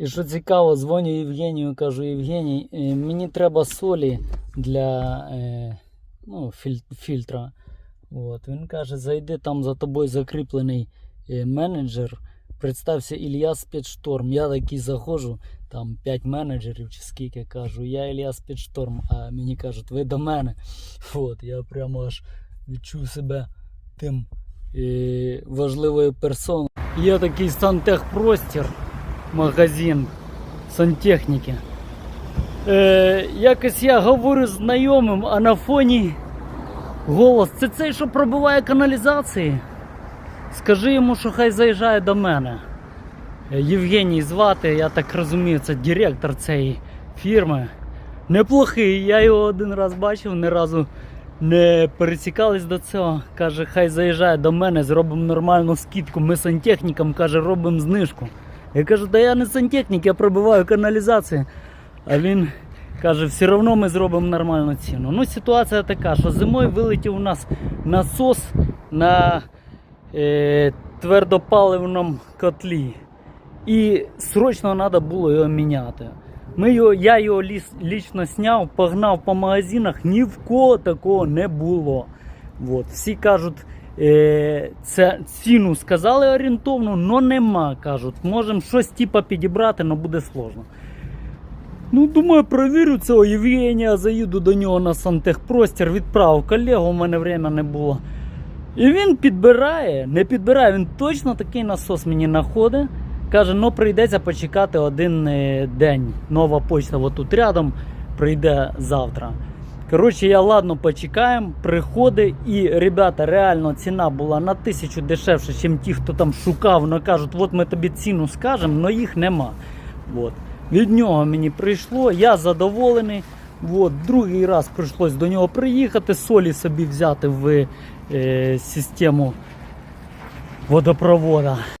І що цікаво, дзвоню Євгенію, кажу, Євгеній, е, мені треба солі для е, ну, фільтра. От. Він каже, зайди там за тобою закріплений е, менеджер. Представся Ілля Спецшторм. Я такий заходжу, там 5 менеджерів чи скільки кажу, я Ілля Спецшторм, а мені кажуть, ви до мене. От, я прямо аж відчув себе тим е, важливою персоною. Є такий сантехпростір, магазин сантехніки. Е, якось я говорю з знайомим, а на фоні голос. Це цей, що пробиває каналізації. Скажи йому, що хай заїжджає до мене. Е, Євгеній звати, я так розумію, це директор цієї фірми. Неплохий, я його один раз бачив, ні разу не пересікались до цього. Каже, хай заїжджає до мене, зробимо нормальну скидку. Ми сантехнікам каже, робимо знижку. Я кажу, да я не сантехнік, я пробиваю каналізацію. А він каже, все одно ми зробимо нормальну ціну. Ну, ситуація така, що зимою вилетів у нас насос на е, твердопаливному котлі. І срочно треба було його міняти. Ми його, я його ліс, лічно зняв, погнав по магазинах, ні в кого такого не було. От. Всі кажуть, це ціну сказали орієнтовну, але нема. Кажуть, можемо щось типа підібрати, але буде сложно. Ну, думаю, провірю цього Євгенія, заїду до нього на сантехпростір, відправив колегу, у мене время не було. І він підбирає, не підбирає, він точно такий насос мені знаходить. Каже, ну прийдеться почекати один е, день. Нова почта отут рядом прийде завтра. Коротше, я ладно почекаємо, приходить і, ребята, реально ціна була на тисячу дешевше, ніж ті, хто там шукав, але кажуть, от ми тобі ціну скажемо, але їх нема. От. Від нього мені прийшло, я задоволений. От, другий раз прийшлось до нього приїхати, солі собі взяти в е, систему водопровода.